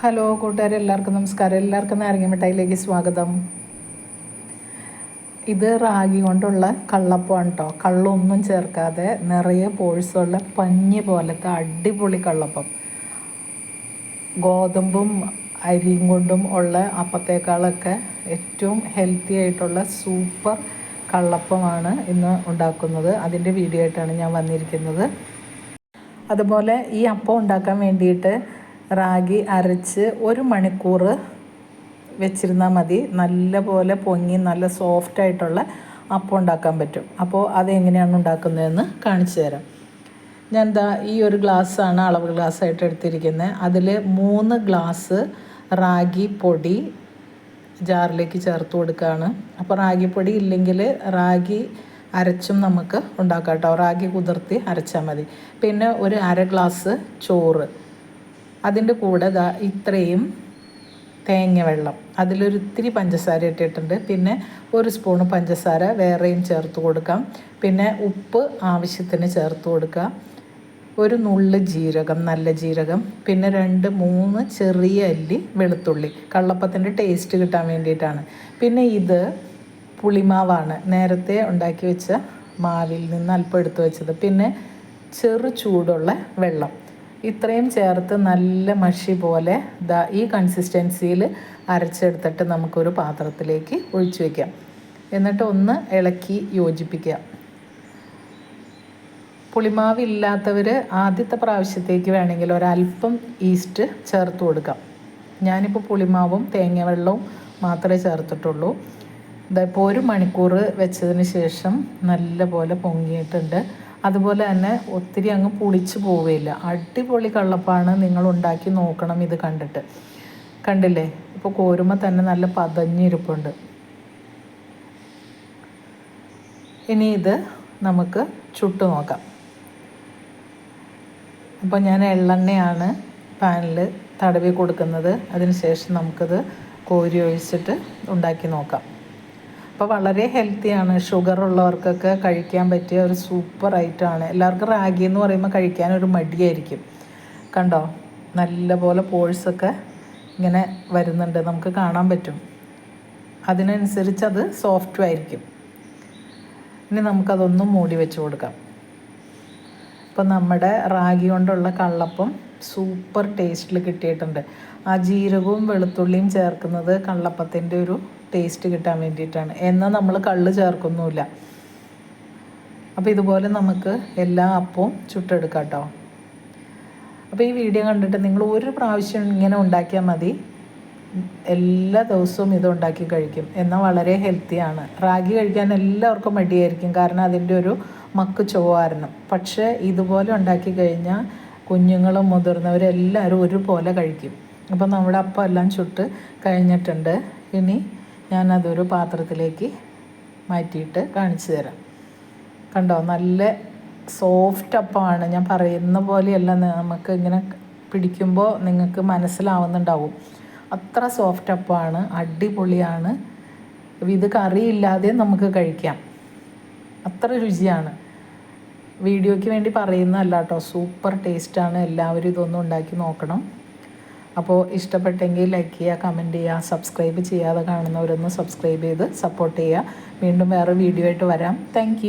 Hello കൂട്ടുകാരെ എല്ലാവർക്കും നമസ്കാരം. എല്ലാവർക്കും നാരങ്ങമിഠായിലേക്ക് സ്വാഗതം. ഇത് റാഗി കൊണ്ടുള്ള കള്ളപ്പമാണ് കേട്ടോ കള്ളൊന്നും ചേർക്കാതെ നിറയെ പോഴ്സുള്ള പഞ്ഞി പോലത്തെ അടിപൊളി കള്ളപ്പം. ഗോതമ്പും അരിയും കൊണ്ടും ഉള്ള അപ്പത്തേക്കാളൊക്കെ ഏറ്റവും ഹെൽത്തി ആയിട്ടുള്ള സൂപ്പർ കള്ളപ്പമാണ് ഇന്ന് ഉണ്ടാക്കുന്നത്. അതിന്റെ വീഡിയോ ആയിട്ടാണ് ഞാൻ വന്നിരിക്കുന്നത്. അതുപോലെ ഈ അപ്പം ഉണ്ടാക്കാൻ വേണ്ടിയിട്ട് റാഗി അരച്ച് ഒരു മണിക്കൂർ വെച്ചിരുന്നാൽ മതി. നല്ലപോലെ പൊങ്ങി നല്ല സോഫ്റ്റ് ആയിട്ടുള്ള അപ്പം ഉണ്ടാക്കാൻ പറ്റും. അപ്പോൾ അതെങ്ങനെയാണ് ഉണ്ടാക്കുന്നതെന്ന് കാണിച്ചു തരാം. ഞാൻ എന്താ ഈ ഒരു ഗ്ലാസ്സാണ് അളവ് ഗ്ലാസ് ആയിട്ട് എടുത്തിരിക്കുന്നത്. അതിൽ മൂന്ന് ഗ്ലാസ് റാഗി പൊടി ജാറിലേക്ക് ചേർത്ത് കൊടുക്കുകയാണ്. അപ്പോൾ റാഗി പൊടി ഇല്ലെങ്കിൽ റാഗി അരച്ചും നമുക്ക് ഉണ്ടാക്കാം കേട്ടോ. റാഗി കുതിർത്തി അരച്ചാൽ മതി. പിന്നെ ഒരു അര ഗ്ലാസ് ചോറ്. അതിന്റെ കൂടെ ദാ ഇത്രയും തേങ്ങ വെള്ളം. അതിലൊരിത്തിരി പഞ്ചസാര ഇട്ടിട്ടുണ്ട്. പിന്നെ ഒരു സ്പൂണ് പഞ്ചസാര വേറെയും ചേർത്ത് കൊടുക്കാം. പിന്നെ ഉപ്പ് ആവശ്യത്തിന് ചേർത്ത് കൊടുക്കുക ഒരു നുള്ള് ജീരകം നല്ല ജീരകം. പിന്നെ രണ്ട് മൂന്ന് ചെറിയ അല്ലി വെളുത്തുള്ളി. കള്ളപ്പത്തിന്റെ ടേസ്റ്റ് കിട്ടാൻ വേണ്ടിയിട്ടാണ്. പിന്നെ ഇത് പുളിമാവാണ്. നേരത്തെ ഉണ്ടാക്കി വെച്ച മാവിൽ നിന്ന് അല്പം എടുത്തു വെച്ചത്. പിന്നെ ചെറു ചൂടുള്ള വെള്ളം. ഇത്രയും ചേർത്ത് നല്ല മഷി പോലെ ദാ ഈ കൺസിസ്റ്റൻസിയിൽ അരച്ചെടുത്തിട്ട് നമുക്കൊരു പാത്രത്തിലേക്ക് ഒഴിച്ചു വയ്ക്കാം എന്നിട്ട് ഒന്ന് ഇളക്കി യോജിപ്പിക്കുക. പുളിമാവ് ഇല്ലാത്തവർ ആദ്യത്തെ പ്രാവശ്യത്തേക്ക് വേണമെങ്കിൽ ഒരല്പം ഈസ്റ്റ് ചേർത്ത് കൊടുക്കാം. ഞാനിപ്പോൾ പുളിമാവും തേങ്ങ വെള്ളവും മാത്രമേ ചേർത്തിട്ടുള്ളൂ. ഇതിപ്പോൾ ഒരു മണിക്കൂർ വെച്ചതിന് ശേഷം നല്ലപോലെ പൊങ്ങിയിട്ടുണ്ട്. അതുപോലെ തന്നെ ഒത്തിരി അങ്ങ് പുളിച്ച് പോവുകയില്ല അടിപൊളി കള്ളപ്പാണ് നിങ്ങൾ ഉണ്ടാക്കി നോക്കണം ഇത് കണ്ടിട്ട്. കണ്ടില്ലേ? ഇപ്പോൾ കോരുമ്പോൾ തന്നെ നല്ല പതഞ്ഞിരിപ്പുണ്ട് ഇനി ഇത് നമുക്ക് ചുട്ടു നോക്കാം. അപ്പോൾ ഞാൻ എള്ളെണ്ണയാണ് പാനിൽ തടവി കൊടുക്കുന്നത്. അതിനുശേഷം നമുക്കത് കോരി ഒഴിച്ചിട്ട് ഉണ്ടാക്കി നോക്കാം. അപ്പോൾ വളരെ ഹെൽത്തിയാണ് ഷുഗർ ഉള്ളവർക്കൊക്കെ കഴിക്കാൻ പറ്റിയ ഒരു സൂപ്പർ ഐറ്റമാണ് എല്ലാവർക്കും റാഗി എന്ന് പറയുമ്പോൾ കഴിക്കാൻ ഒരു മടിയായിരിക്കും. കണ്ടോ? നല്ലപോലെ പോഴ്സൊക്കെ ഇങ്ങനെ വരുന്നുണ്ട്. നമുക്ക് കാണാൻ പറ്റും. അതിനനുസരിച്ച് അത് സോഫ്റ്റും ആയിരിക്കും. ഇനി നമുക്കതൊന്നും മൂടി വെച്ച് കൊടുക്കാം. ഇപ്പോൾ നമ്മുടെ റാഗി കൊണ്ടുള്ള കള്ളപ്പം സൂപ്പർ ടേസ്റ്റിൽ കിട്ടിയിട്ടുണ്ട്. ആ ജീരകവും വെളുത്തുള്ളിയും ചേർക്കുന്നത് കള്ളപ്പത്തിന്റെ ഒരു ടേസ്റ്റ് കിട്ടാൻ വേണ്ടിയിട്ടാണ്. എന്നാൽ നമ്മൾ കള്ള് ചേർക്കുന്നുമില്ല. അപ്പോൾ ഇതുപോലെ നമുക്ക് എല്ലാ അപ്പവും ചുട്ടെടുക്കാം കേട്ടോ. അപ്പോൾ ഈ വീഡിയോ കണ്ടിട്ട് നിങ്ങൾ ഒരു പ്രാവശ്യം ഇങ്ങനെ ഉണ്ടാക്കിയാൽ മതി. എല്ലാ ദിവസവും ഇത് ഉണ്ടാക്കി കഴിക്കും. എന്നാൽ വളരെ ഹെൽത്തിയാണ് റാഗി കഴിക്കാൻ എല്ലാവർക്കും മടിയായിരിക്കും. കാരണം അതിന്റെ ഒരു മക്ക് ചൊവ്വായിരുന്നു. പക്ഷേ ഇതുപോലെ ഉണ്ടാക്കി കഴിഞ്ഞാൽ കുഞ്ഞുങ്ങളും മുതിർന്നവരും എല്ലാവരും ഒരുപോലെ കഴിക്കും. അപ്പം നമ്മുടെ അപ്പം എല്ലാം ചുട്ട് കഴിഞ്ഞിട്ടുണ്ട്. ഇനി ഞാനതൊരു പാത്രത്തിലേക്ക് മാറ്റിയിട്ട് കാണിച്ചു തരാം. കണ്ടോ? നല്ല സോഫ്റ്റ് അപ്പമാണ് ഞാൻ പറയുന്ന പോലെയല്ല. നമുക്ക് ഇങ്ങനെ പിടിക്കുമ്പോൾ നിങ്ങൾക്ക് മനസ്സിലാവുന്നുണ്ടാവും. അത്ര സോഫ്റ്റ് അപ്പമാണ് അടിപൊളിയാണ്. ഇത് കറിയില്ലാതെ നമുക്ക് കഴിക്കാം. അത്ര രുചിയാണ്. വീഡിയോയ്ക്ക് വേണ്ടി പറയുന്നതല്ല കേട്ടോ സൂപ്പർ ടേസ്റ്റാണ്. എല്ലാവരും ഇതൊന്നും ഉണ്ടാക്കി നോക്കണം. അപ്പോൾ ഇഷ്ടപ്പെട്ടെങ്കിൽ ലൈക്ക് ചെയ്യുക കമന്റ് ചെയ്യുക സബ്സ്ക്രൈബ് ചെയ്യാതെ കാണുന്നവരൊന്ന് സബ്സ്ക്രൈബ് ചെയ്ത് സപ്പോർട്ട് ചെയ്യുക. വീണ്ടും വേറെ വീഡിയോ ആയിട്ട് വരാം. താങ്ക്